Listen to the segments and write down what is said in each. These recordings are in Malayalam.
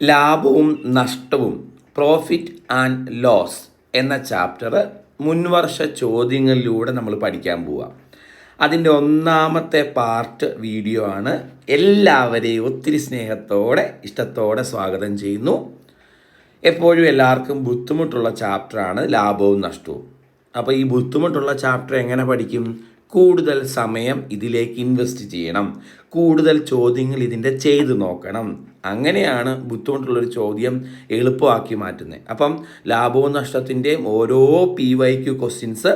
ലാഭവും നഷ്ടവും പ്രോഫിറ്റ് ആൻഡ് ലോസ് എന്ന ചാപ്റ്റർ മുൻവർഷ ചോദ്യങ്ങളിലൂടെ നമ്മൾ പഠിക്കാൻ പോവാം. അതിന്റെ ഒന്നാമത്തെ പാർട്ട് വീഡിയോ ആണ്. എല്ലാവരെയും ഒത്തിരി സ്നേഹത്തോടെ ഇഷ്ടത്തോടെ സ്വാഗതം ചെയ്യുന്നു. എപ്പോഴും എല്ലാവർക്കും ബുദ്ധിമുട്ടുള്ള ചാപ്റ്ററാണ് ലാഭവും നഷ്ടവും. അപ്പോൾ ഈ ബുദ്ധിമുട്ടുള്ള ചാപ്റ്റർ എങ്ങനെ പഠിക്കും? കൂടുതൽ സമയം ഇതിലേക്ക് ഇൻവെസ്റ്റ് ചെയ്യണം. കൂടുതൽ ചോദ്യങ്ങൾ ഇതിന്റെ ചെയ്തു നോക്കണം. അങ്ങനെയാണ് ബുദ്ധിമുട്ടുള്ളൊരു ചോദ്യം എളുപ്പമാക്കി മാറ്റുന്നത്. അപ്പം ലാഭവും നഷ്ടത്തിന്റെയും ഓരോ പി വൈ ക്യു ക്വസ്റ്റ്യൻസ്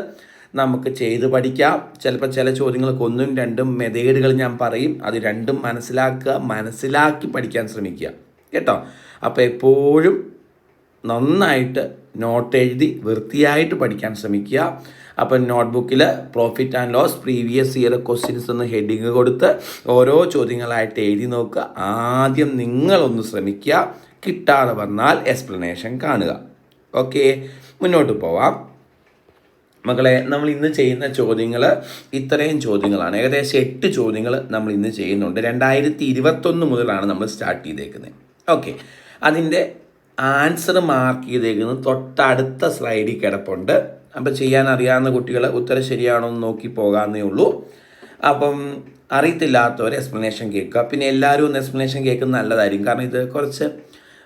നമുക്ക് ചെയ്ത് പഠിക്കാം. ചിലപ്പോൾ ചില ചോദ്യങ്ങൾക്ക് ഒന്നും രണ്ടും മെതേഡുകൾ ഞാൻ പറയും. അത് രണ്ടും മനസ്സിലാക്കുക മനസ്സിലാക്കി പഠിക്കാൻ ശ്രമിക്കുക. കേട്ടോ? അപ്പോൾ എപ്പോഴും നന്നായിട്ട് നോട്ട് എഴുതി വൃത്തിയായിട്ട് പഠിക്കാൻ ശ്രമിക്കുക. അപ്പം നോട്ട്ബുക്കിൽ profit and loss previous year questions ഒന്ന് ഹെഡിങ് കൊടുത്ത് ഓരോ ചോദ്യങ്ങളായിട്ട് എഴുതി നോക്കുക. ആദ്യം നിങ്ങളൊന്ന് ശ്രമിക്കുക. കിട്ടാതെ വന്നാൽ എക്സ്പ്ലനേഷൻ കാണുക. ഓക്കെ മുന്നോട്ട് പോവാം. മക്കളെ നമ്മൾ ഇന്ന് ചെയ്യുന്ന ചോദ്യങ്ങൾ ഇത്രയും ചോദ്യങ്ങളാണ്. ഏകദേശം എട്ട് ചോദ്യങ്ങൾ നമ്മൾ ഇന്ന് ചെയ്യുന്നുണ്ട്. രണ്ടായിരത്തി ഇരുപത്തൊന്ന് മുതലാണ് നമ്മൾ സ്റ്റാർട്ട് ചെയ്തേക്കുന്നത്. ഓക്കെ അതിന്റെ ആൻസർ മാർക്ക് ചെയ്തേക്കുന്നത് തൊട്ടടുത്ത സ്ലൈഡിൽ കിടപ്പുണ്ട്. അപ്പം ചെയ്യാൻ അറിയാവുന്ന കുട്ടികൾ ഉത്തരം ശരിയാണോ എന്ന് നോക്കി പോകാമെന്നേ ഉള്ളൂ. അപ്പം അറിയത്തില്ലാത്തവർ എക്സ്പ്ലനേഷൻ കേൾക്കുക. പിന്നെ എല്ലാവരും ഒന്ന് എക്സ്പ്ലനേഷൻ കേൾക്കുന്നത് നല്ലതായിരിക്കും. കാരണം ഇത് കുറച്ച്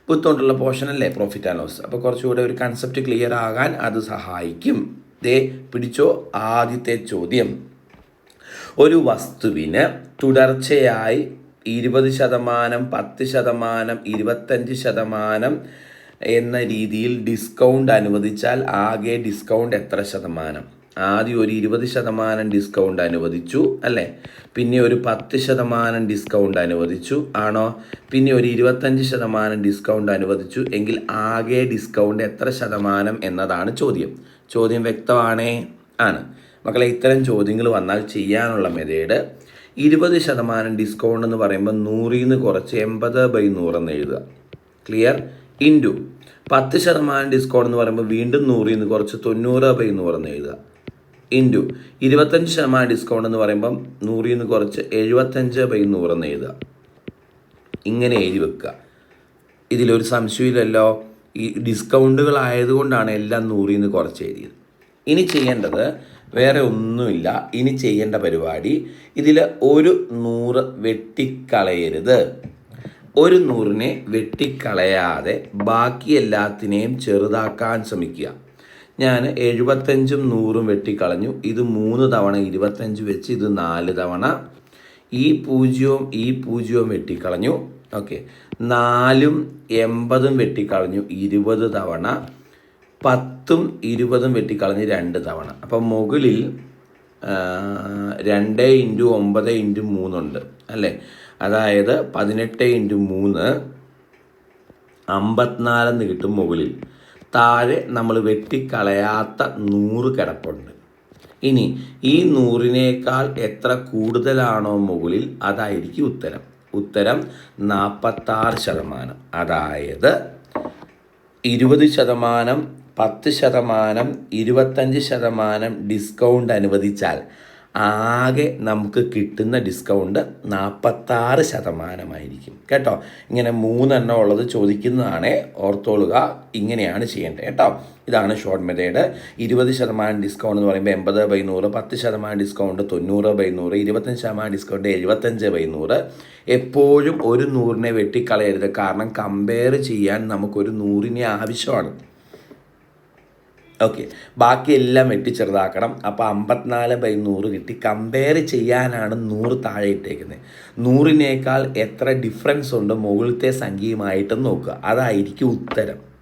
ബുദ്ധിമുട്ടുള്ള പോർഷൻ അല്ലേ പ്രോഫിറ്റ് ആൻഡ് ലോസ് അപ്പോൾ കുറച്ചുകൂടെ ഒരു കൺസെപ്റ്റ് ക്ലിയർ ആകാൻ അത് സഹായിക്കും. ദേ പിടിച്ചോ ആദ്യത്തെ ചോദ്യം. ഒരു വസ്തുവിന് തുടർച്ചയായി ഇരുപത് ശതമാനം പത്ത് ശതമാനം ഇരുപത്തഞ്ച് ശതമാനം എന്ന രീതിയിൽ ഡിസ്കൗണ്ട് അനുവദിച്ചാൽ ആകെ ഡിസ്കൗണ്ട് എത്ര ശതമാനം? ആദ്യം ഒരു ഇരുപത് ശതമാനം ഡിസ്കൗണ്ട് അനുവദിച്ചു അല്ലേ? പിന്നെ ഒരു പത്ത് ശതമാനം ഡിസ്കൗണ്ട് അനുവദിച്ചു ആണോ? പിന്നെ ഒരു ഇരുപത്തഞ്ച് ശതമാനം ഡിസ്കൗണ്ട് അനുവദിച്ചു എങ്കിൽ ആകെ ഡിസ്കൗണ്ട് എത്ര ശതമാനം എന്നതാണ് ചോദ്യം. ചോദ്യം വ്യക്തമാണേ? ആണ്. മക്കളെ ഇത്തരം ചോദ്യങ്ങൾ വന്നാൽ ചെയ്യാനുള്ള മെതേഡ് ഇരുപത് ശതമാനം ഡിസ്കൗണ്ട് എന്ന് പറയുമ്പോൾ നൂറിൽ നിന്ന് കുറച്ച് എൺപത് ബൈ നൂറെന്ന് എഴുതുക. ക്ലിയർ ഇന്റു പത്ത് ശതമാനം ഡിസ്കൗണ്ട് എന്ന് പറയുമ്പോൾ വീണ്ടും നൂറിൽ നിന്ന് കുറച്ച് തൊണ്ണൂറ് രൂപ എന്ന് പറഞ്ഞ് എഴുതുക. ഇന്റു ഇരുപത്തഞ്ച് ശതമാനം ഡിസ്കൗണ്ട് എന്ന് പറയുമ്പം നൂറിൽ നിന്ന് കുറച്ച് എഴുപത്തഞ്ച് എന്ന് നൂറെന്ന് എഴുതുക. ഇങ്ങനെ എഴുതി വെക്കുക. ഇതിലൊരു സംശയമില്ലല്ലോ ഈ ഡിസ്കൗണ്ടുകൾ ആയതുകൊണ്ടാണ് എല്ലാം നൂറിൽ നിന്ന് കുറച്ച് എഴുതിയത്. ഇനി ചെയ്യേണ്ടത് വേറെ ഒന്നുമില്ല. ഇനി ചെയ്യേണ്ട പരിപാടി. ഇതിൽ ഒരു നൂറ് വെട്ടിക്കളയരുത്. ഒരു നൂറിനെ വെട്ടിക്കളയാതെ ബാക്കി എല്ലാത്തിനെയും ചെറുതാക്കാൻ ശ്രമിക്കുക. ഞാൻ എഴുപത്തഞ്ചും നൂറും വെട്ടിക്കളഞ്ഞു. ഇത് മൂന്ന് തവണ ഇരുപത്തഞ്ച് വെച്ച് ഇത് നാല് തവണ. ഈ പൂജ്യവും ഈ പൂജ്യവും വെട്ടിക്കളഞ്ഞു. ഓക്കെ. നാലും എൺപതും വെട്ടിക്കളഞ്ഞു ഇരുപത് തവണ. പത്തും ഇരുപതും വെട്ടിക്കളഞ്ഞ് രണ്ട് തവണ. അപ്പം മുകളിൽ രണ്ട് ഇന്റു ഒമ്പത് ഇന്റു മൂന്നുണ്ട്. അല്ലേ? അതായത് പതിനെട്ട് ഇന്റു മൂന്ന് അമ്പത്തിനാലെന്ന് കിട്ടും മുകളിൽ. താഴെ നമ്മൾ വെട്ടിക്കളയാത്ത നൂറ് കിടപ്പുണ്ട്. ഇനി ഈ നൂറിനേക്കാൾ എത്ര കൂടുതലാണോ മുകളിൽ അതായിരിക്കും ഉത്തരം. ഉത്തരം നാൽപ്പത്താറ് ശതമാനം. അതായത് ഇരുപത് ശതമാനം പത്ത് ശതമാനം ഇരുപത്തഞ്ച് ശതമാനം ഡിസ്കൗണ്ട് അനുവദിച്ചാൽ ആകെ നമുക്ക് കിട്ടുന്ന ഡിസ്കൗണ്ട് നാൽപ്പത്താറ് ശതമാനമായിരിക്കും. കേട്ടോ? ഇങ്ങനെ മൂന്നെണ്ണം ഉള്ളത് ചോദിക്കുന്നതാണ് ഓർത്തോളുക. ഇങ്ങനെയാണ് ചെയ്യേണ്ടത് കേട്ടോ? ഇതാണ് ഷോർട്ട് മെത്തേഡ് ഇരുപത് ശതമാനം ഡിസ്കൗണ്ട് എന്ന് പറയുമ്പോൾ എൺപത് ബൈ നൂറ് പത്ത് ശതമാനം ഡിസ്കൗണ്ട് തൊണ്ണൂറ് ബൈ നൂറ് ഇരുപത്തഞ്ച് ശതമാനം ഡിസ്കൗണ്ട് എഴുപത്തഞ്ച് ബൈ നൂറ്. എപ്പോഴും ഒരു നൂറിനെ വെട്ടിക്കളയരുത്. കാരണം കമ്പയർ ചെയ്യാൻ നമുക്കൊരു നൂറിനെ ആവശ്യമാണ്. ഓക്കെ ബാക്കി എല്ലാം വെട്ടി ചെറുതാക്കണം. അപ്പോൾ അമ്പത്തിനാല് ബൈ നൂറ് കിട്ടി. കമ്പയർ ചെയ്യാനാണ് നൂറ് താഴെ ഇട്ടേക്കുന്നത് നൂറിനേക്കാൾ എത്ര ഡിഫറൻസ് ഉണ്ട് മുകളിലത്തെ സംഖ്യയുമായിട്ട് നോക്കുക. അതായിരിക്കും ഉത്തരം.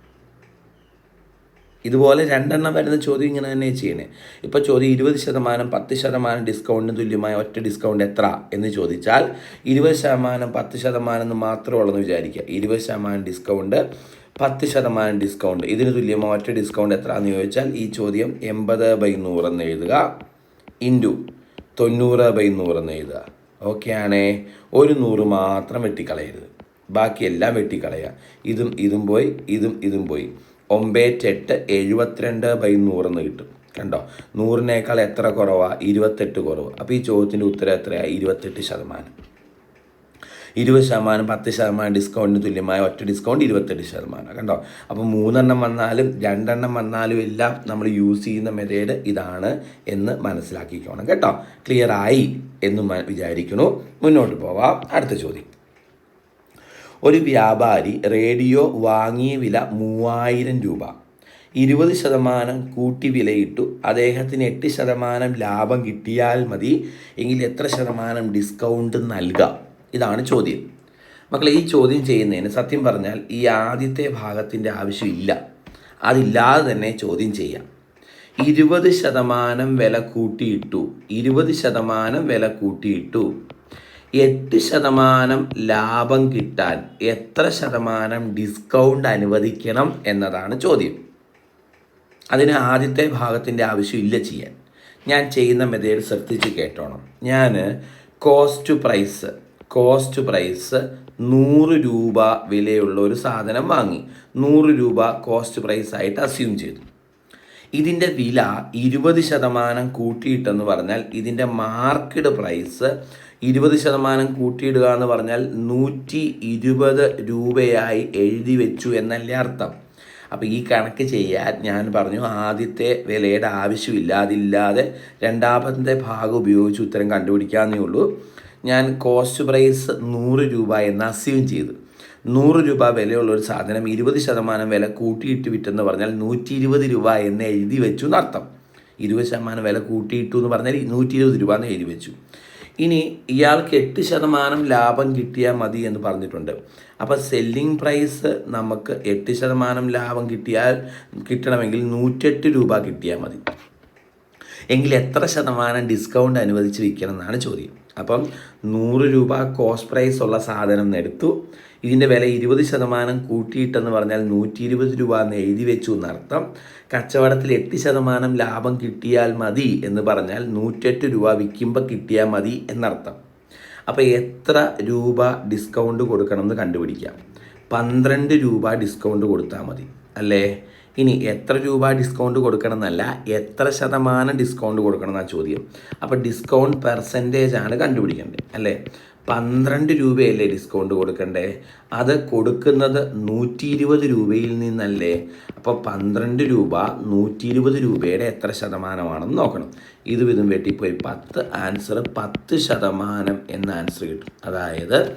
ഇതുപോലെ രണ്ടെണ്ണം വരുന്ന ചോദ്യം ഇങ്ങനെ തന്നെ ചെയ്യണേ. ഇപ്പോൾ ചോദ്യം ഇരുപത് ശതമാനം പത്ത് ശതമാനം ഡിസ്കൗണ്ടിന് തുല്യമായ ഒറ്റ ഡിസ്കൗണ്ട് എത്ര എന്ന് ചോദിച്ചാൽ ഇരുപത് ശതമാനം പത്ത് ശതമാനം എന്ന് മാത്രമേ ഉള്ളെന്ന് വിചാരിക്കുക. ഇരുപത് ശതമാനം ഡിസ്കൗണ്ട് പത്ത് ശതമാനം ഡിസ്കൗണ്ട് ഇതിന് തുല്യമായ മറ്റ് ഡിസ്കൗണ്ട് എത്ര എന്ന് ചോദിച്ചാൽ ഈ ചോദ്യം എൺപത് ബൈ എന്ന് എഴുതുക. ഇന്റു തൊണ്ണൂറ് ബൈ നൂറെന്ന് എഴുതുക. ഓക്കെ ആണേ. ഒരു നൂറ് മാത്രം വെട്ടിക്കളയരുത്. ബാക്കിയെല്ലാം വെട്ടിക്കളയുക. ഇതും ഇതും പോയി ഇതും ഇതും പോയി. ഒമ്പേറ്റെട്ട് എഴുപത്തിരണ്ട് ബൈ നൂറെന്ന് കിട്ടും. കണ്ടോ? നൂറിനേക്കാൾ എത്ര കുറവാണ് ഇരുപത്തെട്ട് കുറവ്. അപ്പോൾ ഈ ചോദ്യത്തിന്റെ ഉത്തരം എത്രയാണ് ഇരുപത്തെട്ട് ശതമാനം. ഇരുപത് ശതമാനം പത്ത് ശതമാനം ഡിസ്കൗണ്ടിന് തുല്യമായ ഒറ്റ ഡിസ്കൗണ്ട് ഇരുപത്തെട്ട് ശതമാനം. കണ്ടോ? അപ്പോൾ മൂന്നെണ്ണം വന്നാലും രണ്ടെണ്ണം വന്നാലും എല്ലാം നമ്മൾ യൂസ് ചെയ്യുന്ന മെത്തേഡ് ഇതാണ് എന്ന് മനസ്സിലാക്കിക്കോണം കേട്ടോ. ക്ലിയർ ആയി എന്ന് വിചാരിക്കുന്നു. മുന്നോട്ട് പോവാം. അടുത്ത ചോദ്യം. ഒരു വ്യാപാരി റേഡിയോ വാങ്ങിയ വില മൂവായിരം രൂപ. ഇരുപത് ശതമാനം കൂട്ടി വിലയിട്ടു. അദ്ദേഹത്തിന് എട്ട് ശതമാനം ലാഭം കിട്ടിയാൽ മതി. എങ്കിൽ എത്ര ശതമാനം ഡിസ്കൗണ്ട് നൽകാം? ഇതാണ് ചോദ്യം. മക്കളെ ഈ ചോദ്യം ചെയ്യുന്നതിന് സത്യം പറഞ്ഞാൽ ഈ ആദ്യത്തെ ഭാഗത്തിന്റെ ആവശ്യമില്ല. അതില്ലാതെ തന്നെ ചോദ്യം ചെയ്യാം. ഇരുപത് ശതമാനം വില കൂട്ടിയിട്ടു ഇരുപത് ശതമാനം വില കൂട്ടിയിട്ടു എട്ട് ശതമാനം ലാഭം കിട്ടാൻ എത്ര ശതമാനം ഡിസ്കൗണ്ട് അനുവദിക്കണം എന്നതാണ് ചോദ്യം. അതിന് ആദ്യത്തെ ഭാഗത്തിന്റെ ആവശ്യമില്ല ചെയ്യാൻ. ഞാൻ ചെയ്യുന്ന മെതേഡ് ശ്രദ്ധിച്ച് കേട്ടോണം. ഞാൻ കോസ്റ്റ് പ്രൈസ് കോസ്റ്റ് പ്രൈസ് നൂറ് രൂപ വിലയുള്ള ഒരു സാധനം വാങ്ങി. നൂറ് രൂപ കോസ്റ്റ് പ്രൈസ് ആയിട്ട് അസ്യൂം ചെയ്തു. ഇതിന്റെ വില ഇരുപത് ശതമാനം കൂട്ടിയിട്ടെന്ന് പറഞ്ഞാൽ ഇതിന്റെ മാർക്കറ്റ് പ്രൈസ് ഇരുപത് ശതമാനം കൂട്ടിയിടുക എന്ന് പറഞ്ഞാൽ നൂറ്റി ഇരുപത് രൂപയായി എഴുതി വെച്ചു എന്നല്ലേ അർത്ഥം. അപ്പോൾ ഈ കണക്ക് ചെയ്യാൻ ഞാൻ പറഞ്ഞു ആദ്യത്തെ വിലയുടെ ആവശ്യമില്ല. അതില്ലാതെ രണ്ടാമത്തെ ഭാഗം ഉപയോഗിച്ച് ഉത്തരം കണ്ടുപിടിക്കാമെന്നേ ഉള്ളൂ. ഞാൻ കോസ്റ്റ് പ്രൈസ് നൂറ് രൂപ എന്ന് അസ്യൂം ചെയ്തു. നൂറ് രൂപ വിലയുള്ള ഒരു സാധനം ഇരുപത് ശതമാനം വില കൂട്ടിയിട്ട് വിറ്റെന്ന് പറഞ്ഞാൽ നൂറ്റി ഇരുപത് രൂപ എന്ന് എഴുതി വെച്ചു എന്നർത്ഥം. ഇരുപത് ശതമാനം വില കൂട്ടിയിട്ടു എന്ന് പറഞ്ഞാൽ നൂറ്റി ഇരുപത് രൂപ എന്ന് എഴുതി വെച്ചു. ഇനി ഇയാൾക്ക് എട്ട് ശതമാനം ലാഭം കിട്ടിയാൽ മതി എന്ന് പറഞ്ഞിട്ടുണ്ട്. അപ്പോൾ സെല്ലിംഗ് പ്രൈസ് നമുക്ക് എട്ട് ശതമാനം ലാഭം കിട്ടിയാൽ കിട്ടണമെങ്കിൽ നൂറ്റെട്ട് രൂപ കിട്ടിയാൽ മതി. എങ്കിൽ എത്ര ശതമാനം ഡിസ്കൗണ്ട് അനുവദിച്ച് വിൽക്കണം എന്നാണ് ചോദ്യം. അപ്പം നൂറ് രൂപ കോസ്റ്റ് പ്രൈസ് ഉള്ള സാധനം എടുത്തു. ഇതിന്റെ വില ഇരുപത് ശതമാനം കൂട്ടിയിട്ടെന്ന് പറഞ്ഞാൽ നൂറ്റി ഇരുപത് രൂപ എന്ന് എഴുതി വെച്ചു എന്നർത്ഥം. കച്ചവടത്തിൽ എട്ട് ശതമാനം ലാഭം കിട്ടിയാൽ മതി എന്ന് പറഞ്ഞാൽ നൂറ്റെട്ട് രൂപ വിൽക്കുമ്പോൾ കിട്ടിയാൽ മതി എന്നർത്ഥം. അപ്പോൾ എത്ര രൂപ ഡിസ്കൗണ്ട് കൊടുക്കണം എന്ന് കണ്ടുപിടിക്കാം. പന്ത്രണ്ട് രൂപ ഡിസ്കൗണ്ട് കൊടുത്താൽ മതി. അല്ലേ? ഇനി എത്ര രൂപ ഡിസ്കൗണ്ട് കൊടുക്കണം എന്നല്ല എത്ര ശതമാനം ഡിസ്കൗണ്ട് കൊടുക്കണം എന്നാണ് ചോദ്യം. അപ്പോൾ ഡിസ്കൗണ്ട് പെർസെന്റേജ് ആണ് കണ്ടുപിടിക്കേണ്ടത് അല്ലേ? പന്ത്രണ്ട് രൂപയല്ലേ ഡിസ്കൗണ്ട് കൊടുക്കണ്ടേ? അത് കൊടുക്കുന്നത് നൂറ്റി ഇരുപത് രൂപയിൽ നിന്നല്ലേ? അപ്പോൾ പന്ത്രണ്ട് രൂപ നൂറ്റി ഇരുപത് രൂപയുടെ എത്ര ശതമാനമാണെന്ന് നോക്കണം. ഇതും ഇതും വെട്ടിപ്പോയി. പത്ത് ആൻസർ പത്ത് ശതമാനം എന്ന ആൻസർ കിട്ടും. അതായത്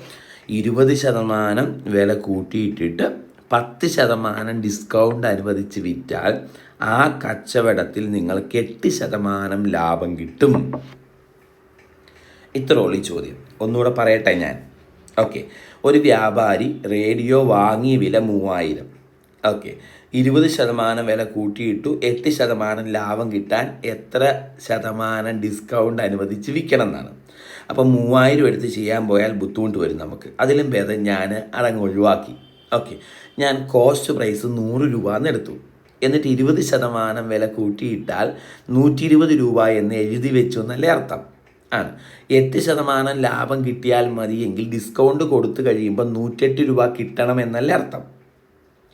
ഇരുപത് ശതമാനം വില കൂട്ടിയിട്ടിട്ട് പത്ത് ശതമാനം ഡിസ്കൗണ്ട് അനുവദിച്ച് വിറ്റാൽ ആ കച്ചവടത്തിൽ നിങ്ങൾക്ക് എട്ട് ശതമാനം ലാഭം കിട്ടും. ഇത്രയുള്ള ചോദ്യം. ഒന്നുകൂടെ പറയട്ടെ ഞാൻ. ഓക്കെ ഒരു വ്യാപാരി റേഡിയോ വാങ്ങിയ വില മൂവായിരം. ഓക്കെ ഇരുപത് ശതമാനം വില കൂട്ടിയിട്ടു എട്ട് ശതമാനം ലാഭം കിട്ടാൻ എത്ര ശതമാനം ഡിസ്കൗണ്ട് അനുവദിച്ച് വിൽക്കണം എന്നാണ്. അപ്പം മൂവായിരം എടുത്ത് ചെയ്യാൻ പോയാൽ ബുദ്ധിമുട്ട് വരും നമുക്ക്. അതിലും ഭേദം ഞാൻ അതങ്ങ് ഒഴിവാക്കി. ഓക്കെ ഞാൻ കോസ്റ്റ് പ്രൈസ് നൂറ് രൂപ എന്ന് എടുത്തു. എന്നിട്ട് ഇരുപത് ശതമാനം വില കൂട്ടിയിട്ടാൽ നൂറ്റി ഇരുപത് രൂപ എന്ന് എഴുതി വെച്ചു എന്നല്ലേ അർത്ഥം. ആണ്. എട്ട് ശതമാനം ലാഭം കിട്ടിയാൽ മതിയെങ്കിൽ ഡിസ്കൗണ്ട് കൊടുത്തു കഴിയുമ്പോൾ നൂറ്റെട്ട് രൂപ കിട്ടണം എന്നല്ലേ അർത്ഥം.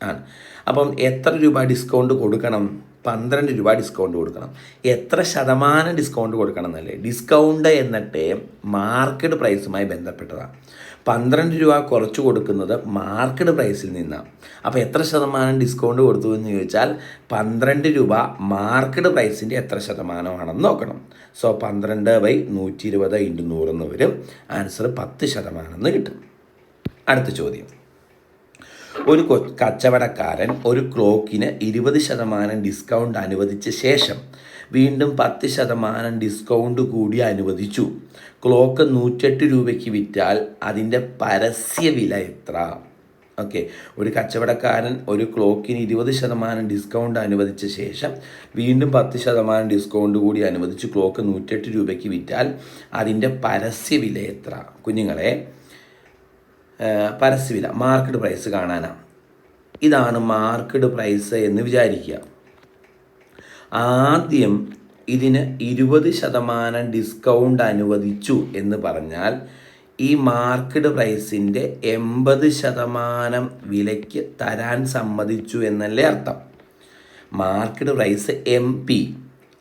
ആണ്. അപ്പം എത്ര രൂപ ഡിസ്കൗണ്ട് കൊടുക്കണം? പന്ത്രണ്ട് രൂപ ഡിസ്കൗണ്ട് കൊടുക്കണം. എത്ര ശതമാനം ഡിസ്കൗണ്ട് കൊടുക്കണം എന്നല്ലേ? ഡിസ്കൗണ്ട് എന്നിട്ട് മാർക്കറ്റ് പ്രൈസുമായി ബന്ധപ്പെട്ടതാണ്. പന്ത്രണ്ട് രൂപ കുറച്ച് കൊടുക്കുന്നത് മാർക്കറ്റ് പ്രൈസിൽ നിന്നാണ്. അപ്പോൾ എത്ര ശതമാനം ഡിസ്കൗണ്ട് കൊടുത്തു എന്ന് ചോദിച്ചാൽ പന്ത്രണ്ട് രൂപ മാർക്കറ്റ് പ്രൈസിന്റെ എത്ര ശതമാനമാണെന്ന് നോക്കണം. സോ പന്ത്രണ്ട് ബൈ നൂറ്റി ഇരുപത് ഇന്റു നൂറെന്ന് വരും. ആൻസർ പത്ത് ശതമാനം എന്ന് കിട്ടും. അടുത്ത ചോദ്യം. ഒരു കച്ചവടക്കാരൻ ഒരു ക്ലോക്കിന് ഇരുപത് ശതമാനം ഡിസ്കൗണ്ട് അനുവദിച്ച ശേഷം വീണ്ടും പത്ത് ശതമാനം ഡിസ്കൗണ്ട് കൂടി അനുവദിച്ചു. ക്ലോക്ക് നൂറ്റെട്ട് രൂപയ്ക്ക് വിറ്റാൽ അതിന്റെ പരസ്യ വില എത്ര? ഓക്കെ ഒരു കച്ചവടക്കാരൻ ഒരു ക്ലോക്കിന് ഇരുപത് ശതമാനം ഡിസ്കൗണ്ട് അനുവദിച്ച ശേഷം വീണ്ടും പത്ത് ശതമാനം ഡിസ്കൗണ്ട് കൂടി അനുവദിച്ച് ക്ലോക്ക് നൂറ്റെട്ട് രൂപയ്ക്ക് വിറ്റാൽ അതിന്റെ പരസ്യ വില എത്ര? കുഞ്ഞുങ്ങളെ പരസ്യവില മാർക്കറ്റ് പ്രൈസ് കാണാനാണ് ഇതാണ് മാർക്കറ്റ് പ്രൈസ് എന്ന് വിചാരിക്കുക. ആദ്യം ഇതിന് ഇരുപത് ശതമാനം ഡിസ്കൗണ്ട് അനുവദിച്ചു എന്ന് പറഞ്ഞാൽ ഈ മാർക്കറ്റ് പ്രൈസിന്റെ എൺപത് ശതമാനം വിലയ്ക്ക് തരാൻ സമ്മതിച്ചു എന്നല്ലേ അർത്ഥം. മാർക്കറ്റ് പ്രൈസ് എം പി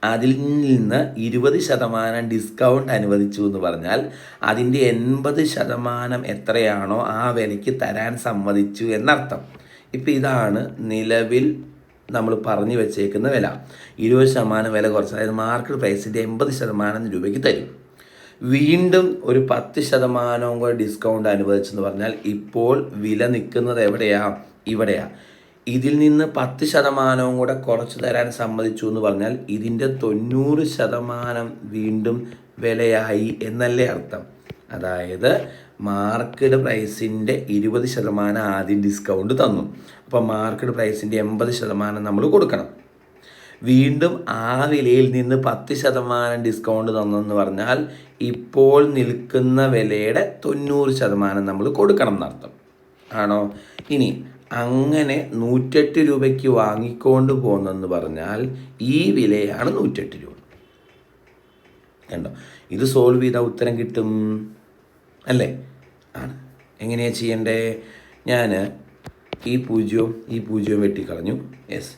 അതിൽ നിന്ന് ഇരുപത് ശതമാനം ഡിസ്കൗണ്ട് അനുവദിച്ചു എന്ന് പറഞ്ഞാൽ അതിന്റെ എൺപത് ശതമാനം എത്രയാണോ ആ വിലയ്ക്ക് തരാൻ സമ്മതിച്ചു എന്നർത്ഥം. ഇപ്പം ഇതാണ് നിലവിൽ നമ്മൾ പറഞ്ഞു വെച്ചേക്കുന്ന വില. ഇരുപത് ശതമാനം വില കുറച്ച് അതായത് മാർക്കറ്റ് പ്രൈസിന്റെ എൺപത് ശതമാനം രൂപയ്ക്ക് തരും. വീണ്ടും ഒരു പത്ത് ശതമാനവും കൂടെ ഡിസ്കൗണ്ട് അനുവദിച്ചെന്ന് പറഞ്ഞാൽ ഇപ്പോൾ വില നിൽക്കുന്നത് എവിടെയാ? ഇവിടെയാ. ഇതിൽ നിന്ന് പത്ത് ശതമാനവും കൂടെ കുറച്ച് തരാൻ സമ്മതിച്ചു എന്ന് പറഞ്ഞാൽ ഇതിന്റെ തൊണ്ണൂറ് ശതമാനം വീണ്ടും വിലയായി എന്നല്ലേ അർത്ഥം. അതായത് മാർക്കറ്റ് പ്രൈസിന്റെ ഇരുപത് ശതമാനം ആദ്യം ഡിസ്കൗണ്ട് തന്നു. അപ്പോൾ മാർക്കറ്റ് പ്രൈസിന്റെ എൺപത് ശതമാനം നമ്മൾ കൊടുക്കണം. വീണ്ടും ആ വിലയിൽ നിന്ന് പത്ത് ശതമാനം ഡിസ്കൗണ്ട് തന്നെന്ന് പറഞ്ഞാൽ ഇപ്പോൾ നിൽക്കുന്ന വിലയുടെ തൊണ്ണൂറ് ശതമാനം നമ്മൾ കൊടുക്കണം എന്നർത്ഥം. ആണോ? ഇനി അങ്ങനെ നൂറ്റെട്ട് രൂപയ്ക്ക് വാങ്ങിക്കൊണ്ട് പോകുന്നെന്ന് പറഞ്ഞാൽ ഈ വിലയാണ് നൂറ്റെട്ട് രൂപ. കണ്ടോ? ഇത് സോൾവ് ചെയ്താൽ ഉത്തരം കിട്ടും. അല്ലേ? ആണ്. എങ്ങനെയാണ് ചെയ്യേണ്ടേ? ഞാൻ ഈ പൂജ്യവും ഈ പൂജ്യവും വെട്ടിക്കളഞ്ഞു. യെസ്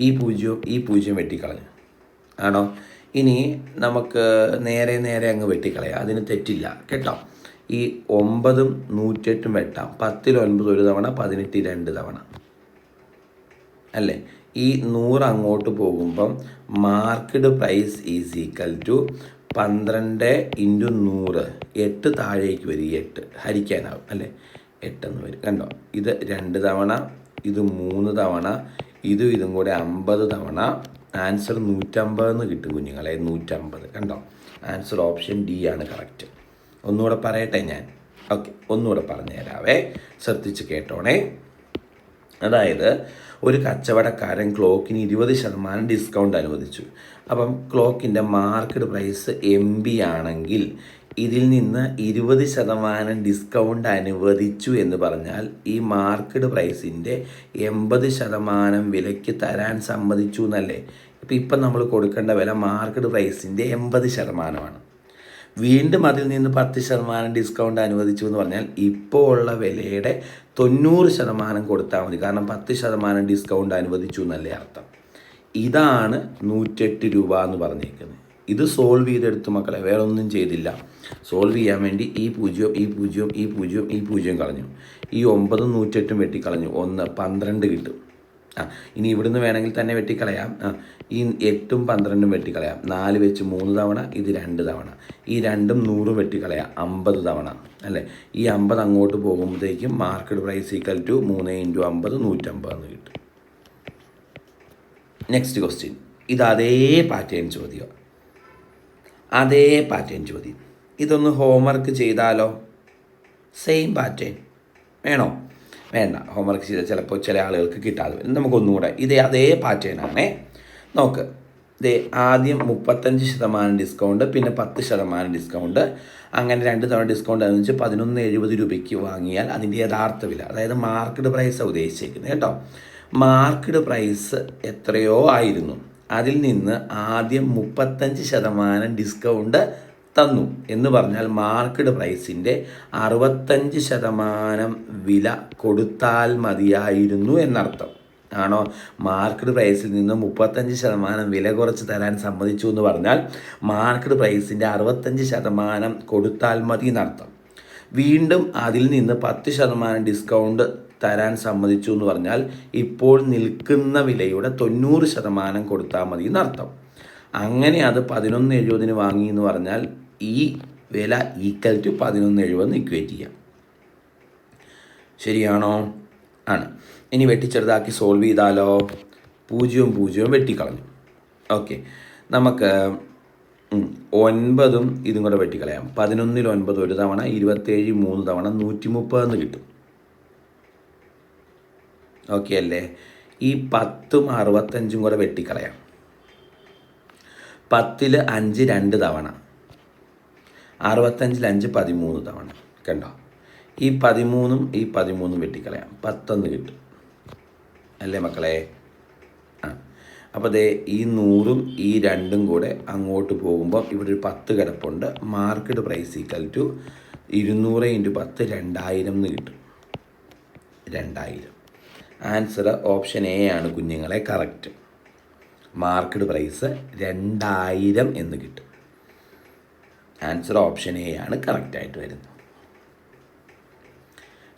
ഈ പൂജ്യവും ഈ പൂജ്യം വെട്ടിക്കളഞ്ഞു. ആണോ? ഇനി നമുക്ക് നേരെ നേരെ അങ്ങ് വെട്ടിക്കളയാം. അതിന് തെറ്റില്ല. കേട്ടോ? ഈ ഒമ്പതും നൂറ്റെട്ടും വെട്ടാം. പത്തിൽ ഒൻപത് ഒരു തവണ പതിനെട്ട് രണ്ട് തവണ. അല്ലേ? ഈ നൂറ് അങ്ങോട്ട് പോകുമ്പം marked price is equal to പന്ത്രണ്ട് ഇന്റു നൂറ്. എട്ട് താഴേക്ക് വരും എട്ട്. ഹരിക്കാനാവും. അല്ലേ? എട്ടെന്ന് വരും. കണ്ടോ? ഇത് രണ്ട് തവണ ഇത് മൂന്ന് തവണ ഇതും ഇതും കൂടെ അമ്പത് തവണ. ആൻസർ നൂറ്റമ്പതെന്ന് കിട്ടും കുഞ്ഞുങ്ങളെ നൂറ്റമ്പത്. കണ്ടോ? ആൻസർ ഓപ്ഷൻ ഡി ആണ് കറക്റ്റ് ഒന്നുകൂടെ പറയട്ടെ ഞാൻ? ഓക്കെ ഒന്നുകൂടെ പറഞ്ഞു തരാവേ. ശ്രദ്ധിച്ച് കേട്ടോണേ. അതായത് ഒരു കച്ചവടക്കാരൻ ക്ലോക്കിന് ഇരുപത് ശതമാനം ഡിസ്കൗണ്ട് അനുവദിച്ചു. അപ്പം ക്ലോക്കിന്റെ മാർക്കറ്റ് പ്രൈസ് എം ബി ആണെങ്കിൽ ഇതിൽ നിന്ന് ഇരുപത് ശതമാനം ഡിസ്കൗണ്ട് അനുവദിച്ചു എന്ന് പറഞ്ഞാൽ ഈ മാർക്കറ്റ് പ്രൈസിന്റെ എൺപത് ശതമാനം വിലയ്ക്ക് തരാൻ സമ്മതിച്ചു എന്നല്ലേ? ഇപ്പം ഇപ്പം നമ്മൾ കൊടുക്കേണ്ട വില മാർക്കറ്റ് പ്രൈസിന്റെ എൺപത് ശതമാനമാണ്. വീണ്ടും അതിൽ നിന്ന് പത്ത് ശതമാനം ഡിസ്കൗണ്ട് അനുവദിച്ചു എന്ന് പറഞ്ഞാൽ ഇപ്പോൾ ഉള്ള വിലയുടെ തൊണ്ണൂറ് ശതമാനം കൊടുത്താൽ മതി. കാരണം പത്ത് ശതമാനം ഡിസ്കൗണ്ട് അനുവദിച്ചു എന്നല്ലേ അർത്ഥം. ഇതാണ് നൂറ്റെട്ട് രൂപ എന്ന് പറഞ്ഞേക്കുന്നത്. ഇത് സോൾവ് ചെയ്തെടുത്ത് മക്കളെ വേറെ ഒന്നും ചെയ്തില്ല. സോൾവ് ചെയ്യാൻ വേണ്ടി ഈ പൂജ്യം ഈ പൂജ്യം ഈ പൂജ്യം ഈ പൂജ്യം കളഞ്ഞു. ഈ ഒമ്പതും നൂറ്റെട്ടും വെട്ടിക്കളഞ്ഞു. ഒന്ന് പന്ത്രണ്ട് കിട്ടും. ആ ഇനി ഇവിടുന്ന് വേണമെങ്കിൽ തന്നെ വെട്ടിക്കളയാം. ആ ഈ എട്ടും പന്ത്രണ്ടും വെട്ടിക്കളയാം. നാല് വെച്ച് മൂന്ന് തവണ ഇത് രണ്ട് തവണ. ഈ രണ്ടും നൂറും വെട്ടിക്കളയാം. അമ്പത് തവണ അല്ലേ? ഈ അമ്പത് അങ്ങോട്ട് പോകുമ്പോഴത്തേക്കും മാർക്കറ്റ് പ്രൈസ് ഈക്വൽ ടു മൂന്ന് ഇന്റു അമ്പത് നൂറ്റമ്പത് എന്ന് കിട്ടും. നെക്സ്റ്റ് ക്വസ്റ്റ്യൻ ഇത് അതേ പാറ്റേൺ ചോദ്യം. അതേ പാറ്റേൺ ചോദ്യം. ഇതൊന്ന് ഹോംവർക്ക് ചെയ്താലോ? സെയിം പാറ്റേൺ വേണോ? വേണ്ട. ഹോംവർക്ക് ചെയ്താൽ ചിലപ്പോൾ ചില ആളുകൾക്ക് കിട്ടാതെ വരും. നമുക്കൊന്നുകൂടെ ഇതേ അതേ പാറ്റേൺ നോക്ക്. ഇതേ ആദ്യം മുപ്പത്തഞ്ച് ശതമാനം ഡിസ്കൗണ്ട് പിന്നെ പത്ത് ശതമാനം ഡിസ്കൗണ്ട് അങ്ങനെ രണ്ട് തവണ ഡിസ്കൗണ്ട് എന്ന് വെച്ചാൽ പതിനൊന്ന് എഴുപത് രൂപയ്ക്ക് വാങ്ങിയാൽ അതിന്റെ യഥാർത്ഥ വില അതായത് മാർക്കറ്റ് പ്രൈസ് ഉദ്ദേശിച്ചേക്കുന്നത് കേട്ടോ. മാർക്കറ്റ് പ്രൈസ് എത്രയോ ആയിരുന്നു. അതിൽ നിന്ന് ആദ്യം മുപ്പത്തഞ്ച് ശതമാനം ഡിസ്കൗണ്ട് തന്നു. എന്ന് പറഞ്ഞാൽ മാർക്കറ്റ് പ്രൈസിന്റെ അറുപത്തഞ്ച് ശതമാനം വില കൊടുത്താൽ മതിയായിരുന്നു എന്നർത്ഥം. ആണോ? മാർക്കറ്റ് പ്രൈസിൽ നിന്ന് മുപ്പത്തഞ്ച് ശതമാനം വില കുറച്ച് തരാൻ സമ്മതിച്ചു എന്ന് പറഞ്ഞാൽ മാർക്കറ്റ് പ്രൈസിന്റെ അറുപത്തഞ്ച് ശതമാനം കൊടുത്താൽ മതി എന്നർത്ഥം. വീണ്ടും അതിൽ നിന്ന് പത്ത് ശതമാനം ഡിസ്കൗണ്ട് തരാൻ സമ്മതിച്ചു എന്ന് പറഞ്ഞാൽ ഇപ്പോൾ നിൽക്കുന്ന വിലയുടെ തൊണ്ണൂറ് ശതമാനം കൊടുത്താൽ മതി എന്നർത്ഥം. അങ്ങനെ അത് പതിനൊന്ന് എഴുപതിന് വാങ്ങി എന്ന് പറഞ്ഞാൽ ഈ വില ഈക്വൽ ടു പതിനൊന്ന് എഴുപതെന്ന് ഇക്വേറ്റ് ചെയ്യാം. ശരിയാണോ? ആണ്. ഇനി വെട്ടിച്ചെറുതാക്കി സോൾവ് ചെയ്താലോ? പൂജ്യവും പൂജ്യവും വെട്ടിക്കളഞ്ഞു. ഓക്കെ നമുക്ക് ഒൻപതും ഇതും കൂടെ വെട്ടിക്കളയാം. പതിനൊന്നിൽ ഒൻപത് ഒരു തവണ ഇരുപത്തേഴ് മൂന്ന് തവണ നൂറ്റി മുപ്പതെന്ന് കിട്ടും. ഓക്കെ അല്ലേ ഈ പത്തും അറുപത്തഞ്ചും കൂടെ വെട്ടിക്കളയാം. പത്തിൽ അഞ്ച് രണ്ട് തവണ. അറുപത്തഞ്ചിൽ അഞ്ച് പതിമൂന്ന് തവണ. കണ്ടോ? ഈ പതിമൂന്നും ഈ പതിമൂന്നും വെട്ടിക്കളയാം. പത്തൊന്ന് കിട്ടും. അല്ലേ മക്കളെ? ആ. അപ്പോൾ ദേ ഈ നൂറും ഈ രണ്ടും കൂടെ അങ്ങോട്ട് പോകുമ്പോൾ ഇവിടെ ഒരു പത്ത് കിടപ്പുണ്ട്. മാർക്കറ്റ് പ്രൈസ് ഈക്വൽ ടു ഇരുന്നൂറ് ഇന്റു പത്ത് രണ്ടായിരം എന്ന് കിട്ടും. രണ്ടായിരം. ആൻസർ ഓപ്ഷൻ എ ആണ് കുഞ്ഞുങ്ങളെ കറക്റ്റ് മാർക്കഡ് പ്രൈസ് രണ്ടായിരം എന്ന് കിട്ടും. ആൻസർ ഓപ്ഷൻ എ ആണ് കറക്റ്റായിട്ട് വരുന്നത്.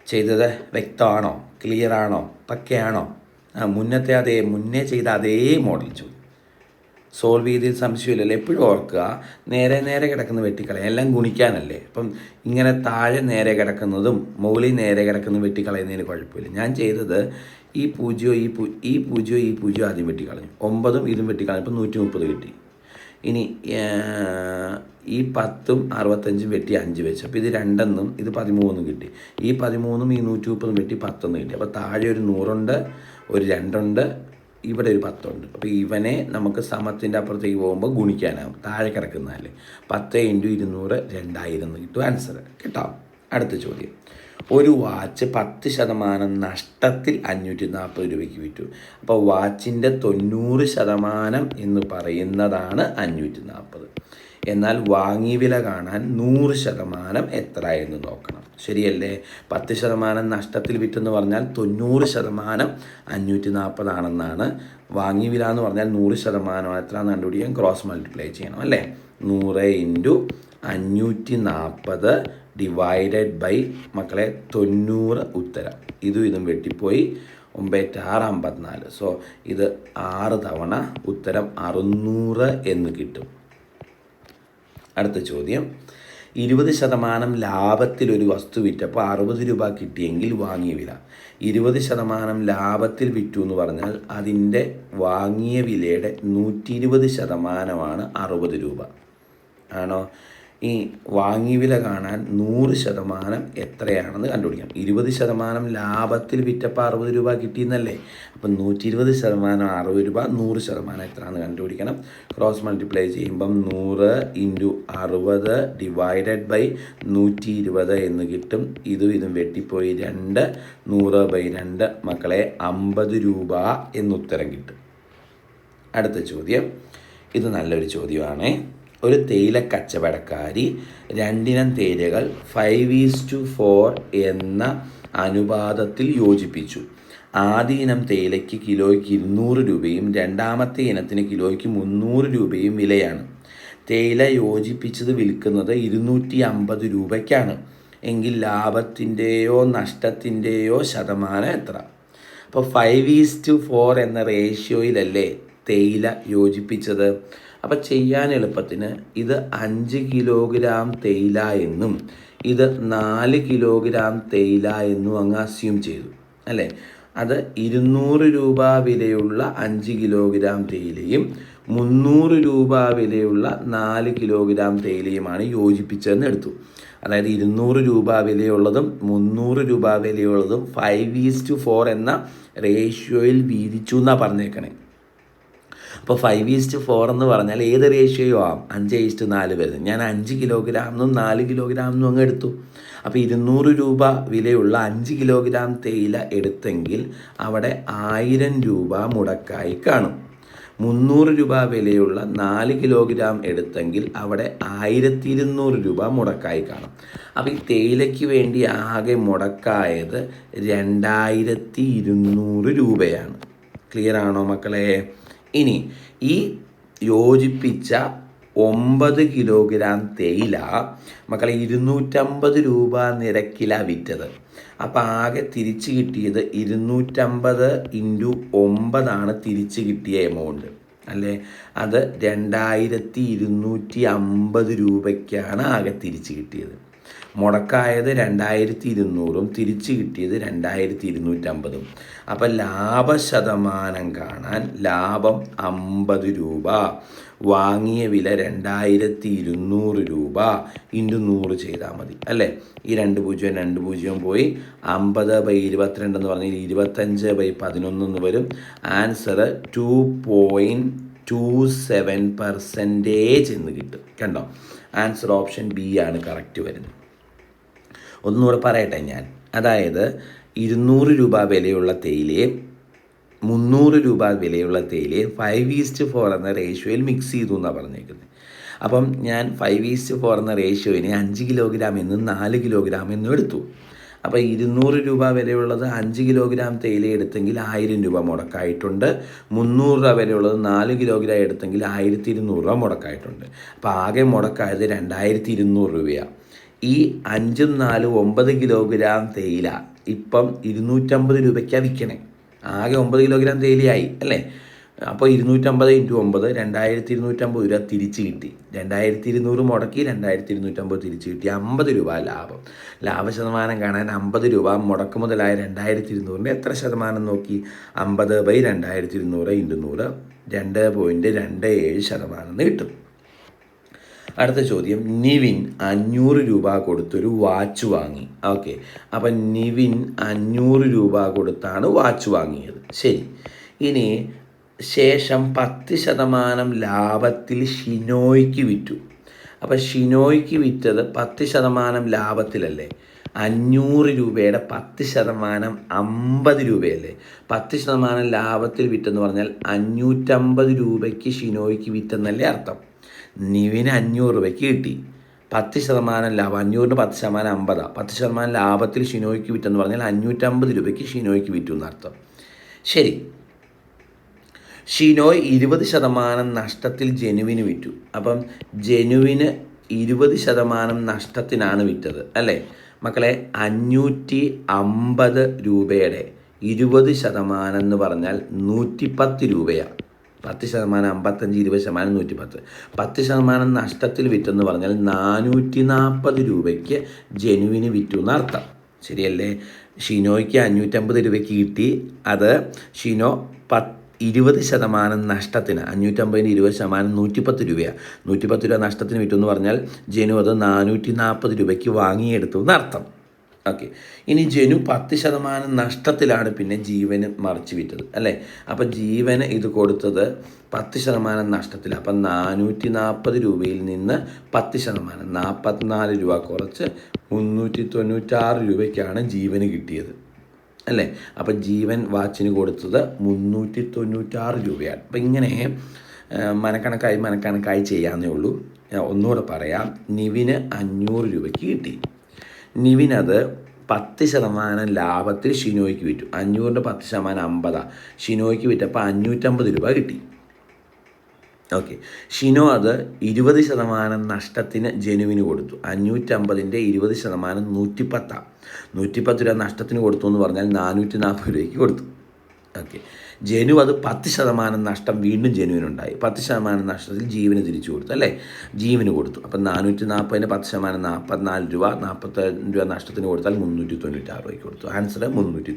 ചെയ്തത് വ്യക്തമാണോ? ക്ലിയർ ആണോ? പക്കയാണോ? മുന്നത്തെ അതേ മുന്നേ ചെയ്ത അതേ മോഡൽ ചോദ്യം സോൾവ് ചെയ്തതിൽ സംശയമില്ലല്ലോ. എപ്പോഴും ഓർക്കുക നേരെ നേരെ കിടക്കുന്ന വെട്ടിക്കളയും. എല്ലാം ഗുണിക്കാനല്ലേ. അപ്പം ഇങ്ങനെ താഴെ നേരെ കിടക്കുന്നതും മുകളിൽ നേരെ കിടക്കുന്ന വെട്ടിക്കളയുന്നതിന് കുഴപ്പമില്ല. ഞാൻ ചെയ്തത് ഈ പൂജ്യോ ഈ പൂ ഈ പൂജ്യോ ഈ പൂജ്യോ ആദ്യം വെട്ടിക്കളഞ്ഞു. ഒമ്പതും ഇതും വെട്ടിക്കളഞ്ഞു. ഇപ്പം നൂറ്റി മുപ്പത് കിട്ടി. ഇനി ഈ പത്തും അറുപത്തഞ്ചും വെട്ടി അഞ്ച് വെച്ചു. അപ്പോൾ ഇത് രണ്ടെന്നും ഇത് പതിമൂന്നും കിട്ടി. ഈ പതിമൂന്നും ഈ നൂറ്റി മുപ്പതും വെട്ടി പത്തൊന്നും കിട്ടി. അപ്പോൾ താഴെ ഒരു നൂറുണ്ട് ഒരു രണ്ടുണ്ട് ഇവിടെ ഒരു പത്തുണ്ട്. അപ്പോൾ ഇവനെ നമുക്ക് സമത്തിന്റെ അപ്പുറത്തേക്ക് പോകുമ്പോൾ ഗുണിക്കാനാവും. താഴെ കിടക്കുന്നതല്ലേ. പത്ത് ഇന്റു ഇരുന്നൂറ് രണ്ടായിരം എന്ന് കിട്ടും ആൻസർ കേട്ടോ? അടുത്ത ചോദ്യം. ഒരു വാച്ച് പത്ത് ശതമാനം നഷ്ടത്തിൽ അഞ്ഞൂറ്റി നാൽപ്പത് രൂപയ്ക്ക് വിറ്റു. അപ്പോൾ വാച്ചിന്റെ തൊണ്ണൂറ് ശതമാനം എന്ന് പറയുന്നതാണ് അഞ്ഞൂറ്റി നാൽപ്പത് എന്നാൽ വാങ്ങി വില കാണാൻ നൂറ് ശതമാനം എത്ര എന്ന് നോക്കണം. ശരിയല്ലേ? പത്ത് ശതമാനം നഷ്ടത്തിൽ വിറ്റെന്ന് പറഞ്ഞാൽ തൊണ്ണൂറ് ശതമാനം അഞ്ഞൂറ്റി നാൽപ്പതാണെന്നാണ് വാങ്ങി വില എന്ന് പറഞ്ഞാൽ നൂറ് ശതമാനം. എത്ര കണ്ടുപിടിക്കാൻ ക്രോസ് മൾട്ടിപ്ലൈ ചെയ്യണം അല്ലേ? നൂറ് ഇന്റു അഞ്ഞൂറ്റി നാൽപ്പത് ഡിവൈഡഡ് ബൈ മക്കളെ തൊണ്ണൂറ് ഉത്തരം. ഇതും ഇതും വെട്ടിപ്പോയി. ഒമ്പേറ്റ് ആറ് അമ്പത്തിനാല്. സോ ഇത് ആറ് തവണ ഉത്തരം അറുന്നൂറ് എന്ന് കിട്ടും. അടുത്ത ചോദ്യം. ഇരുപത് ശതമാനം ലാഭത്തിൽ ഒരു വസ്തു വിറ്റപ്പോൾ അറുപത് രൂപ കിട്ടിയെങ്കിൽ വാങ്ങിയ വില. ഇരുപത് ശതമാനം ലാഭത്തിൽ വിറ്റു എന്ന് പറഞ്ഞാൽ അതിന്റെ വാങ്ങിയ വിലയുടെ നൂറ്റി ഇരുപത് ശതമാനമാണ് അറുപത് രൂപ. ആണോ? ഈ വാങ്ങി വില കാണാൻ നൂറ് ശതമാനം എത്രയാണെന്ന് കണ്ടുപിടിക്കാം. ഇരുപത് ശതമാനം ലാഭത്തിൽ വിറ്റപ്പോൾ അറുപത് രൂപ കിട്ടിയെന്നല്ലേ? അപ്പം നൂറ്റി ഇരുപത് ശതമാനം അറുപത് രൂപ നൂറ് ശതമാനം എത്രയാണെന്ന് കണ്ടുപിടിക്കണം. ക്രോസ് മൾട്ടിപ്ലൈ ചെയ്യുമ്പം നൂറ് ഇന്റു അറുപത് ഡിവൈഡഡ് ബൈ നൂറ്റി ഇരുപത് എന്ന് കിട്ടും. ഇതും ഇതും വെട്ടിപ്പോയി രണ്ട് നൂറ് ബൈ രണ്ട്. മക്കളെ അമ്പത് രൂപ എന്നുത്തരം കിട്ടും. അടുത്ത ചോദ്യം. ഇത് നല്ലൊരു ചോദ്യമാണേ. ഒരു തേയില കച്ചവടക്കാരി രണ്ടിനം തേയിലകൾ ഫൈവ് ഈസ് ടു ഫോർ എന്ന അനുപാതത്തിൽ യോജിപ്പിച്ചു. ആദ്യ ഇനം തേയിലയ്ക്ക് കിലോയ്ക്ക് ഇരുന്നൂറ് രൂപയും രണ്ടാമത്തെ ഇനത്തിന് കിലോയ്ക്ക് മുന്നൂറ് രൂപയും വിലയാണ്. തേയില യോജിപ്പിച്ചത് വിൽക്കുന്നത് ഇരുന്നൂറ്റി അമ്പത് രൂപയ്ക്കാണ്. എങ്കിൽ ലാഭത്തിന്റെയോ നഷ്ടത്തിന്റെയോ ശതമാനം എത്ര? അപ്പോൾ ഫൈവ് ഈസ് ടു ഫോർ എന്ന റേഷ്യോയിലല്ലേ തേയില യോജിപ്പിച്ചത്? അപ്പം ചെയ്യാൻ എളുപ്പത്തിന് ഇത് അഞ്ച് കിലോഗ്രാം തേയില എന്നും ഇത് നാല് കിലോഗ്രാം തേയില എന്നും അങ്ങ് അസ്യൂം ചെയ്തു അല്ലേ? അത് ഇരുന്നൂറ് രൂപ വിലയുള്ള അഞ്ച് കിലോഗ്രാം തേയിലയും മുന്നൂറ് രൂപ വിലയുള്ള നാല് കിലോഗ്രാം തേയിലയുമാണ് യോജിപ്പിച്ചതെന്ന് എടുത്തു. അതായത് ഇരുന്നൂറ് രൂപ വിലയുള്ളതും മുന്നൂറ് രൂപ വിലയുള്ളതും ഫൈവ് ഈസ് ടു ഫോർ എന്ന റേഷ്യോയിൽ വീതിച്ചു എന്നാണ് പറഞ്ഞേക്കണേ. അപ്പോൾ ഫൈവ് ഈസ്റ്റ് ഫോർ എന്ന് പറഞ്ഞാൽ ഏത് റേഷ്യോയും ആവാം. അഞ്ച് ഈസ്റ്റ് നാല് വരുന്നത് ഞാൻ അഞ്ച് കിലോഗ്രാമെന്നും നാല് കിലോഗ്രാമെന്നും അങ്ങ് എടുത്തു. അപ്പോൾ ഇരുന്നൂറ് രൂപ വിലയുള്ള അഞ്ച് കിലോഗ്രാം തേയില എടുത്തെങ്കിൽ അവിടെ ആയിരം രൂപ മുടക്കായി കാണും. മുന്നൂറ് രൂപ വിലയുള്ള നാല് കിലോഗ്രാം എടുത്തെങ്കിൽ അവിടെ ആയിരത്തി ഇരുന്നൂറ് രൂപ മുടക്കായി കാണും. അപ്പോൾ ഈ തേയിലയ്ക്ക് വേണ്ടി ആകെ മുടക്കായത് രണ്ടായിരത്തി ഇരുന്നൂറ് രൂപയാണ്. ക്ലിയർ ആണോ മക്കളെ? ഇനി ഈ യോജിപ്പിച്ച ഒമ്പത് കിലോഗ്രാം തേയില മക്കളെ ഇരുന്നൂറ്റമ്പത് രൂപ നിരക്കിലാണ് വിറ്റത്. അപ്പോൾ ആകെ തിരിച്ച് കിട്ടിയത് ഇരുന്നൂറ്റമ്പത് ഇന്റു ഒമ്പതാണ് തിരിച്ച് കിട്ടിയ എമൗണ്ട് അല്ലേ? അത് രണ്ടായിരത്തി ഇരുന്നൂറ്റി അമ്പത് രൂപയ്ക്കാണ് ആകെ തിരിച്ച് കിട്ടിയത്. മുടക്കായത് രണ്ടായിരത്തി ഇരുന്നൂറും തിരിച്ച് കിട്ടിയത് രണ്ടായിരത്തി ഇരുന്നൂറ്റമ്പതും അപ്പം ലാഭശതമാനം കാണാൻ ലാഭം അമ്പത് രൂപ. വാങ്ങിയ വില രണ്ടായിരത്തി ഇരുന്നൂറ് രൂപ. ഇന്റു നൂറ് ചെയ്താൽ മതി അല്ലേ? ഈ രണ്ട് പൂജ്യം രണ്ട് പൂജ്യം പോയി അമ്പത് ബൈ ഇരുപത്തിരണ്ട് എന്ന് പറഞ്ഞാൽ ഇരുപത്തഞ്ച് ബൈ പതിനൊന്ന് എന്ന് വരും. Answer two point two seven percentage എന്ന് കിട്ടും. കണ്ടോ? ആൻസർ ഓപ്ഷൻ ബി ആണ് കറക്റ്റ് വരുന്നത്. ഒന്നുകൂടെ പറയട്ടെ ഞാൻ. അതായത് ഇരുന്നൂറ് രൂപ വിലയുള്ള തേയിലയും മുന്നൂറ് രൂപ വിലയുള്ള തേയിലയും ഫൈവ് ഈസ്റ്റ് ഫോർ എന്ന റേഷ്യോയിൽ മിക്സ് ചെയ്തു എന്നാണ് പറഞ്ഞേക്കുന്നത് അപ്പം ഞാൻ ഫൈവ് ഈസ്റ്റ് ഫോർ എന്ന റേഷ്യോയിനെ അഞ്ച് കിലോഗ്രാം എന്നും നാല് കിലോഗ്രാം എന്നും എടുത്തു. അപ്പോൾ ഇരുന്നൂറ് രൂപ വിലയുള്ളത് അഞ്ച് കിലോഗ്രാം തേയില എടുത്തെങ്കിൽ ആയിരം രൂപ മുടക്കായിട്ടുണ്ട്. മുന്നൂറ് രൂപ വിലയുള്ളത് നാല് കിലോഗ്രാം എടുത്തെങ്കിൽ ആയിരത്തി ഇരുന്നൂറ് രൂപ മുടക്കായിട്ടുണ്ട്. അപ്പോൾ ആകെ മുടക്കായത് രണ്ടായിരത്തി ഇരുന്നൂറ് രൂപയാണ് ഈ അഞ്ചും നാലും ഒമ്പത് കിലോഗ്രാം തേയില ഇപ്പം ഇരുന്നൂറ്റമ്പത് രൂപയ്ക്കാണ് വിൽക്കണേ. ആകെ ഒമ്പത് കിലോഗ്രാം തേയിലയായി അല്ലേ? അപ്പോൾ ഇരുന്നൂറ്റമ്പത് ഇന്റു ഒമ്പത് രണ്ടായിരത്തി ഇരുന്നൂറ്റമ്പത് രൂപ തിരിച്ച് കിട്ടി. രണ്ടായിരത്തി ഇരുന്നൂറ് മുടക്കി രണ്ടായിരത്തി ഇരുന്നൂറ്റമ്പത് തിരിച്ച് കിട്ടി. അമ്പത് രൂപ ലാഭം. ലാഭ ശതമാനം കാണാൻ അമ്പത് രൂപ മുടക്ക് മുതലായ രണ്ടായിരത്തി ഇരുന്നൂറിന്റെ എത്ര ശതമാനം നോക്കി? അമ്പത് ബൈ രണ്ടായിരത്തി ഇരുന്നൂറ് ഇന്റു നൂറ് രണ്ട് പോയിന്റ് രണ്ട് ഏഴ് ശതമാനം എന്ന് കിട്ടും. അടുത്ത ചോദ്യം. നിവിൻ അഞ്ഞൂറ് രൂപ കൊടുത്തൊരു വാച്ച് വാങ്ങി. ഓക്കെ. അപ്പം നിവിൻ അഞ്ഞൂറ് രൂപ കൊടുത്താണ് വാച്ച് വാങ്ങിയത്. ശരി. ഇനി ശേഷം പത്ത് ശതമാനം ലാഭത്തിൽ ഷിനോയ്ക്ക് വിറ്റു. അപ്പോൾ ഷിനോയ്ക്ക് വിറ്റത് പത്ത് ശതമാനം ലാഭത്തിലല്ലേ? അഞ്ഞൂറ് രൂപയുടെ പത്ത് ശതമാനം അമ്പത് രൂപയല്ലേ? പത്ത് ശതമാനം ലാഭത്തിൽ വിറ്റെന്ന് പറഞ്ഞാൽ അഞ്ഞൂറ്റമ്പത് രൂപയ്ക്ക് ഷിനോയ്ക്ക് വിറ്റെന്നല്ലേ അർത്ഥം. നിവിന് അഞ്ഞൂറ് രൂപയ്ക്ക് കിട്ടി. പത്ത് ശതമാനം ലാഭം അഞ്ഞൂറിന് പത്ത് ശതമാനം അമ്പതാണ് പത്ത് ശതമാനം ലാഭത്തിൽ ഷിനോയ്ക്ക് വിറ്റെന്ന് പറഞ്ഞാൽ അഞ്ഞൂറ്റമ്പത് രൂപയ്ക്ക് ഷിനോയ്ക്ക് വിറ്റു എന്നർത്ഥം. ശരി. ഷിനോയ് ഇരുപത് ശതമാനം നഷ്ടത്തിൽ ജനുവിന് വിറ്റു. അപ്പം ജനുവിന് ഇരുപത് ശതമാനം നഷ്ടത്തിനാണ് വിറ്റത് അല്ലേ? മക്കളെ അഞ്ഞൂറ്റി അമ്പത് രൂപയുടെ ഇരുപത് ശതമാനം എന്ന് പറഞ്ഞാൽ നൂറ്റിപ്പത്ത് രൂപയാണ് പത്ത് ശതമാനം അമ്പത്തഞ്ച് ഇരുപത് ശതമാനം നൂറ്റി പത്ത് പത്ത് ശതമാനം നഷ്ടത്തിൽ വിറ്റെന്ന് പറഞ്ഞാൽ നാനൂറ്റി നാൽപ്പത് രൂപയ്ക്ക് ജനുവിന് വിറ്റു എന്നർത്ഥം. ശരിയല്ലേ? ഷിനോയ്ക്ക് അഞ്ഞൂറ്റമ്പത് രൂപയ്ക്ക് കിട്ടി. അത് ഷിനോ പത്ത് ഇരുപത് ശതമാനം നഷ്ടത്തിന് അഞ്ഞൂറ്റമ്പതിന് ഇരുപത് ശതമാനം നൂറ്റിപ്പത്ത് രൂപയാണ് നൂറ്റിപ്പത്ത് രൂപ നഷ്ടത്തിന് വിറ്റു എന്ന് പറഞ്ഞാൽ ജനു അത് നാനൂറ്റി നാൽപ്പത് രൂപയ്ക്ക് വാങ്ങിയെടുത്തു എന്നർത്ഥം. ഓക്കെ. ഇനി ജനു പത്ത് ശതമാനം നഷ്ടത്തിലാണ് പിന്നെ ജീവന് മറിച്ച് വിറ്റത് അല്ലേ? അപ്പം ജീവന് ഇത് കൊടുത്തത് പത്ത് ശതമാനം നഷ്ടത്തിൽ അപ്പം നാനൂറ്റി നാൽപ്പത് രൂപയിൽ നിന്ന് പത്ത് ശതമാനം നാൽപ്പത്തിനാല് രൂപ കുറച്ച് മുന്നൂറ്റി തൊണ്ണൂറ്റാറ് രൂപയ്ക്കാണ് ജീവന് കിട്ടിയത്. അല്ലേ? അപ്പം ജീവൻ വാച്ചിന് കൊടുത്തത് മുന്നൂറ്റി തൊണ്ണൂറ്റാറ് രൂപയാണ്. അപ്പം ഇങ്ങനെ മനക്കണക്കായി മനക്കണക്കായി ചെയ്യാമെന്നേ ഉള്ളൂ. ഒന്നുകൂടെ പറയാം. നിവിന് അഞ്ഞൂറ് രൂപയ്ക്ക് കിട്ടി. നിവിനത് പത്ത് ശതമാനം ലാഭത്തിൽ ഷിനോയ്ക്ക് വിറ്റു. അഞ്ഞൂറിന്റെ പത്ത് ശതമാനം അമ്പതാണ് ഷിനോയ്ക്ക് വിറ്റപ്പോൾ അഞ്ഞൂറ്റമ്പത് രൂപ കിട്ടി. ഓക്കെ ഷിനോ അത് ഇരുപത് ശതമാനം നഷ്ടത്തിന് ജനുവിന് കൊടുത്തു. അഞ്ഞൂറ്റമ്പതിന്റെ ഇരുപത് ശതമാനം നൂറ്റിപ്പത്താണ് നൂറ്റിപ്പത്ത് രൂപ നഷ്ടത്തിന് കൊടുത്തു എന്ന് പറഞ്ഞാൽ നാനൂറ്റി നാൽപ്പത് രൂപയ്ക്ക് കൊടുത്തു. ഓക്കെ ജനു അത് പത്ത് ശതമാനം നഷ്ടം വീണ്ടും ജനുവിനുണ്ടായി. പത്ത് ശതമാനം നഷ്ടത്തിൽ ജീവന് തിരിച്ചു കൊടുത്തു അല്ലേ? ജീവന് കൊടുത്തു. അപ്പം നാനൂറ്റി നാൽപ്പതിന്റെ പത്ത് ശതമാനം നാൽപ്പത്തിനാല് രൂപ നാൽപ്പത്തി രൂപ നഷ്ടത്തിന് കൊടുത്താൽ മുന്നൂറ്റി തൊണ്ണൂറ്റാറ് രൂപയ്ക്ക് കൊടുത്തു. ആൻസർ മുന്നൂറ്റി